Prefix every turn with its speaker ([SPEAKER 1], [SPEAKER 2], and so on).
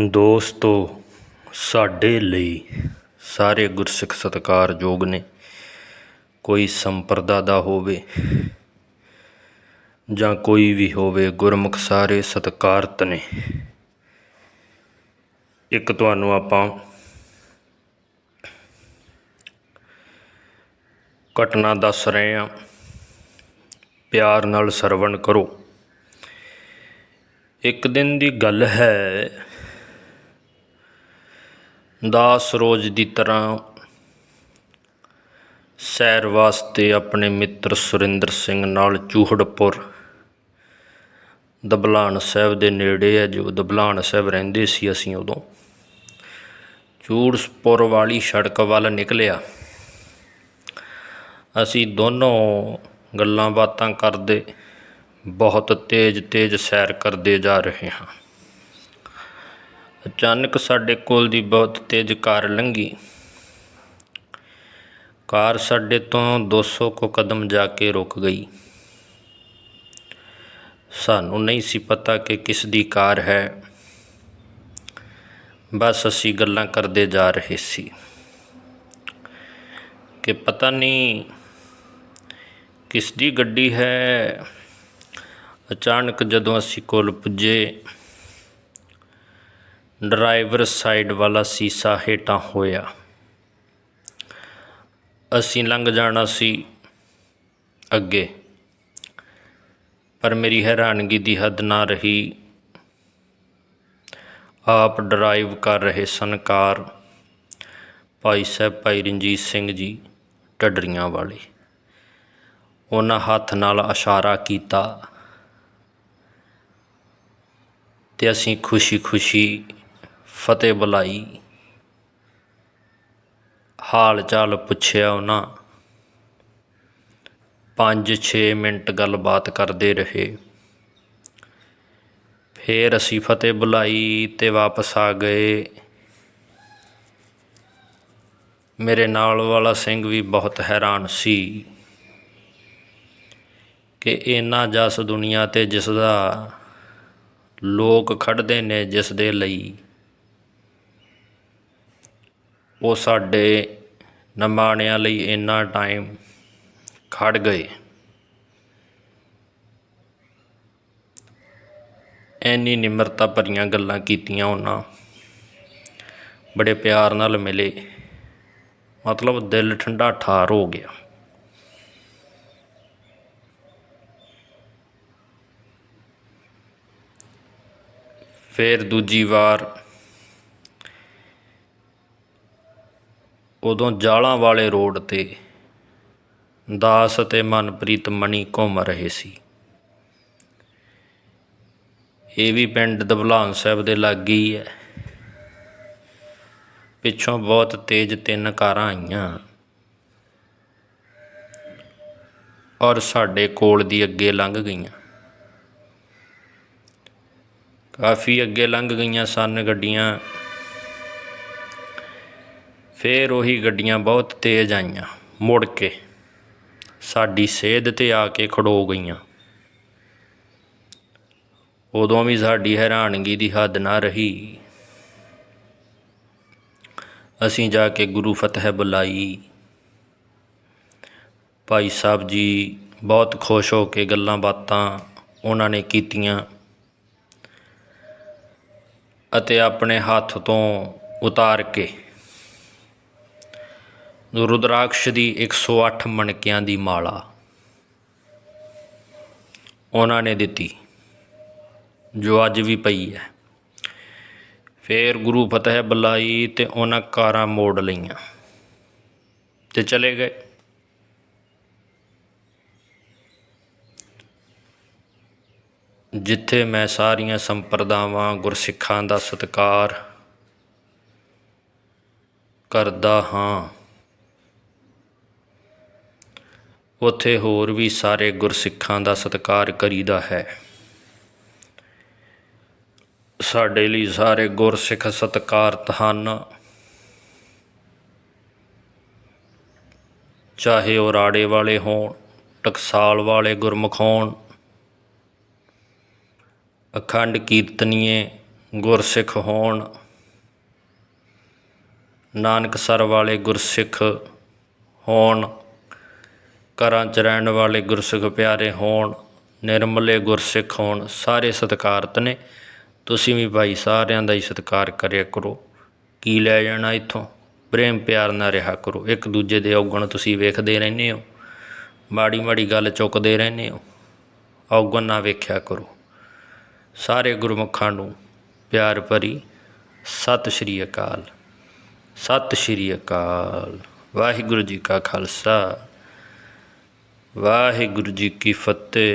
[SPEAKER 1] ਦੋਸਤੋ, ਸਾਡੇ ਲਈ ਸਾਰੇ ਗੁਰਸਿੱਖ ਸਤਿਕਾਰਯੋਗ ਨੇ। ਕੋਈ ਸੰਪਰਦਾ ਦਾ ਹੋਵੇ ਜਾਂ ਕੋਈ ਵੀ ਹੋਵੇ, ਗੁਰਮੁਖ ਸਾਰੇ ਸਤਿਕਾਰਤ ਨੇ। ਇੱਕ ਤੁਹਾਨੂੰ ਆਪਾਂ ਘਟਨਾ ਦੱਸ ਰਹੇ ਹਾਂ। ਪਿਆਰ ਨਾਲ ਸਰਵਣ ਕਰੋ। ਇੱਕ ਦਿਨ ਦੀ ਗੱਲ ਹੈ ਦਾਸ ਰੋਜ਼ ਦੀ ਤਰ੍ਹਾਂ ਸੈਰ ਵਾਸਤੇ ਆਪਣੇ ਮਿੱਤਰ ਸੁਰਿੰਦਰ ਸਿੰਘ ਨਾਲ ਚੂਹੜਪੁਰ। ਦਬਲਾਨ ਸਾਹਿਬ ਦੇ ਨੇੜੇ ਹੈ, ਜੋ ਦਬਲਾਨ ਸਾਹਿਬ ਰਹਿੰਦੇ ਸੀ ਅਸੀਂ ਉਦੋਂ। ਚੂੜਪੁਰ ਵਾਲੀ ਸੜਕ ਵੱਲ ਨਿਕਲਿਆ। ਅਸੀਂ ਦੋਨੋਂ ਗੱਲਾਂ ਬਾਤਾਂ ਕਰਦੇ, ਬਹੁਤ ਤੇਜ਼ ਤੇਜ਼ ਸੈਰ ਕਰਦੇ ਜਾ ਰਹੇ ਹਾਂ। ਅਚਾਨਕ ਸਾਡੇ ਕੋਲ ਦੀ ਬਹੁਤ ਤੇਜ਼ ਕਾਰ ਲੰਘੀ। ਕਾਰ ਸਾਡੇ ਤੋਂ 200 ਕੁ ਕਦਮ ਜਾ ਕੇ ਰੁਕ ਗਈ। ਸਾਨੂੰ ਨਹੀਂ ਸੀ ਪਤਾ ਕਿ ਕਿਸ ਦੀ ਕਾਰ ਹੈ। ਬਸ ਅਸੀਂ ਗੱਲਾਂ ਕਰਦੇ ਜਾ ਰਹੇ ਸੀ ਕਿ ਪਤਾ ਨਹੀਂ ਕਿਸ ਦੀ ਗੱਡੀ ਹੈ। ਅਚਾਨਕ ਜਦੋਂ ਅਸੀਂ ਕੋਲ ਪੁੱਜੇ ਡਰਾਈਵਰ ਸਾਈਡ ਵਾਲਾ ਸੀਸਾ ਹੇਠਾਂ ਹੋਇਆ। ਅਸੀਂ ਲੰਘ ਜਾਣਾ ਸੀ ਅੱਗੇ। ਪਰ ਮੇਰੀ ਹੈਰਾਨਗੀ ਦੀ ਹੱਦ ਨਾ ਰਹੀ। ਆਪ ਡਰਾਈਵ ਕਰ ਰਹੇ ਸਨ ਕਾਰ। ਭਾਈ ਸਾਹਿਬ, ਭਾਈ ਰਣਜੀਤ ਸਿੰਘ ਜੀ, ਢੱਡਰੀਆਂ ਵਾਲੇ। ਉਹਨਾਂ ਹੱਥ ਨਾਲ ਇਸ਼ਾਰਾ ਕੀਤਾ ਤੇ ਅਸੀਂ ਖੁਸ਼ੀ-ਖੁਸ਼ੀ ਫਤਿਹ ਬੁਲਾਈ। ਹਾਲ ਚਾਲ ਪੁੱਛਿਆ ਉਹਨਾਂ। 5-6 ਮਿੰਟ ਗੱਲਬਾਤ ਕਰਦੇ ਰਹੇ। ਫੇਰ ਅਸੀਂ ਫਤਿਹ ਬੁਲਾਈ ਤੇ ਵਾਪਸ ਆ ਗਏ। ਮੇਰੇ ਨਾਲ ਵਾਲਾ ਸਿੰਘ ਵੀ ਬਹੁਤ ਹੈਰਾਨ ਸੀ ਕਿ ਇੰਨਾ ਜਸ ਦੁਨੀਆ ਤੇ ਜਿਸ ਦਾ ਲੋਕ ਖੜਦੇ ਨੇ ਜਿਸ ਦੇ ਲਈ ਉਹ ਸਾਡੇ ਨਮਾਣਿਆਂ ਲਈ ਇੰਨਾ ਟਾਈਮ ਖੜ੍ਹ ਗਏ। ਇੰਨੀ ਨਿਮਰਤਾ ਭਰੀਆਂ ਗੱਲਾਂ ਕੀਤੀਆਂ ਉਹਨਾਂ। ਬੜੇ ਪਿਆਰ ਨਾਲ ਮਿਲੇ। ਮਤਲਬ ਦਿਲ ਠੰਡਾ ਠਾਰ ਹੋ ਗਿਆ। ਫਿਰ ਦੂਜੀ ਵਾਰ ਉਦੋਂ ਜਾਲਾਂ ਵਾਲੇ ਰੋਡ ਤੇ ਦਾਸ ਅਤੇ ਮਨਪ੍ਰੀਤ ਮਣੀ ਘੁੰਮ ਰਹੇ ਸੀ। ਇਹ ਵੀ ਪਿੰਡ ਦਬਲਾਨ ਸਾਹਿਬ ਦੇ ਲਾਗੇ ਹੀ ਹੈ। ਪਿੱਛੋਂ ਬਹੁਤ ਤੇਜ਼ ਤਿੰਨ ਕਾਰਾਂ ਆਈਆਂ। ਔਰ ਸਾਡੇ ਕੋਲ ਦੀ ਅੱਗੇ ਲੰਘ ਗਈਆਂ। ਕਾਫੀ ਅੱਗੇ ਲੰਘ ਗਈਆਂ ਸਨ ਗੱਡੀਆਂ। ਫਿਰ ਉਹੀ ਗੱਡੀਆਂ ਬਹੁਤ ਤੇਜ਼ ਆਈਆਂ। ਮੁੜ ਕੇ ਸਾਡੀ ਸੇਧ ਤੇ ਆ ਕੇ ਖੜੋ ਗਈਆਂ। ਉਦੋਂ ਵੀ ਸਾਡੀ ਹੈਰਾਨਗੀ ਦੀ ਹੱਦ ਨਾ ਰਹੀ। ਅਸੀਂ ਜਾ ਕੇ ਗੁਰੂ ਫਤਿਹ ਬੁਲਾਈ। ਭਾਈ ਸਾਹਿਬ ਜੀ ਬਹੁਤ ਖੁਸ਼ ਹੋ ਕੇ ਗੱਲਾਂ ਬਾਤਾਂ ਉਹਨਾਂ ਨੇ ਕੀਤੀਆਂ ਅਤੇ ਆਪਣੇ ਹੱਥ ਤੋਂ ਉਤਾਰ ਕੇ ਰੁਦਰਾਕਸ਼ ਦੀ 108 ਮਣਕਿਆਂ ਦੀ ਮਾਲਾ। ਉਹਨਾਂ ਨੇ ਦਿੱਤੀ, ਜੋ ਅੱਜ ਵੀ ਪਈ ਹੈ। ਫੇਰ ਗੁਰੂ ਫਤਿਹ ਬੁਲਾਈ ਤੇ ਉਹਨਾਂ ਕਾਰਾਂ ਮੋੜ ਲਈਆਂ ਤੇ ਚਲੇ ਗਏ। ਜਿੱਥੇ ਮੈਂ ਸਾਰੀਆਂ ਸੰਪਰਦਾਵਾਂ, ਗੁਰਸਿੱਖਾਂ ਦਾ ਸਤਿਕਾਰ ਕਰਦਾ ਹਾਂ ਉੱਥੇ ਹੋਰ ਵੀ ਸਾਰੇ ਗੁਰਸਿੱਖਾਂ ਦਾ ਸਤਿਕਾਰ ਕਰੀਦਾ ਹੈ। ਸਾਡੇ ਲਈ ਸਾਰੇ ਗੁਰਸਿੱਖ ਸਤਿਕਾਰਤ ਹਨ। ਚਾਹੇ ਉਹ ਰਾੜੇ ਵਾਲੇ ਹੋਣ, ਟਕਸਾਲ ਵਾਲੇ ਗੁਰਮੁਖ ਹੋਣ, ਅਖੰਡ ਕੀਰਤਨੀਏ ਗੁਰਸਿੱਖ ਹੋਣ, ਨਾਨਕਸਰ ਵਾਲੇ ਗੁਰਸਿੱਖ ਹੋਣ ਘਰਾਂ 'ਚ ਰਹਿਣ ਵਾਲੇ ਗੁਰਸਿੱਖ ਪਿਆਰੇ ਹੋਣ, ਨਿਰਮਲੇ ਗੁਰਸਿੱਖ ਹੋਣ, ਸਾਰੇ ਸਤਿਕਾਰਤ ਨੇ। ਤੁਸੀਂ ਵੀ ਭਾਈ ਸਾਰਿਆਂ ਦਾ ਹੀ ਸਤਿਕਾਰ ਕਰਿਆ ਕਰੋ। ਕੀ ਲੈ ਜਾਣਾ ਇੱਥੋਂ? ਪ੍ਰੇਮ ਪਿਆਰ ਨਾਲ ਰਿਹਾ ਕਰੋ। ਇੱਕ ਦੂਜੇ ਦੇ ਔਗਣ ਤੁਸੀਂ ਵੇਖਦੇ ਰਹਿੰਦੇ ਹੋ। ਮਾੜੀ ਮਾੜੀ ਗੱਲ ਚੁੱਕਦੇ ਰਹਿੰਦੇ ਹੋ। ਔਗਣ ਨਾ ਵੇਖਿਆ ਕਰੋ। ਸਾਰੇ ਗੁਰਮੁਖਾਂ ਨੂੰ ਪਿਆਰ ਭਰੀ ਸਤਿ ਸ਼੍ਰੀ ਅਕਾਲ। ਸਤਿ ਸ਼੍ਰੀ ਅਕਾਲ। ਵਾਹਿਗੁਰੂ ਜੀ ਕਾ ਖਾਲਸਾ। ਵਾਹਿਗੁਰੂ ਜੀ ਕੀ ਫਤਿਹ।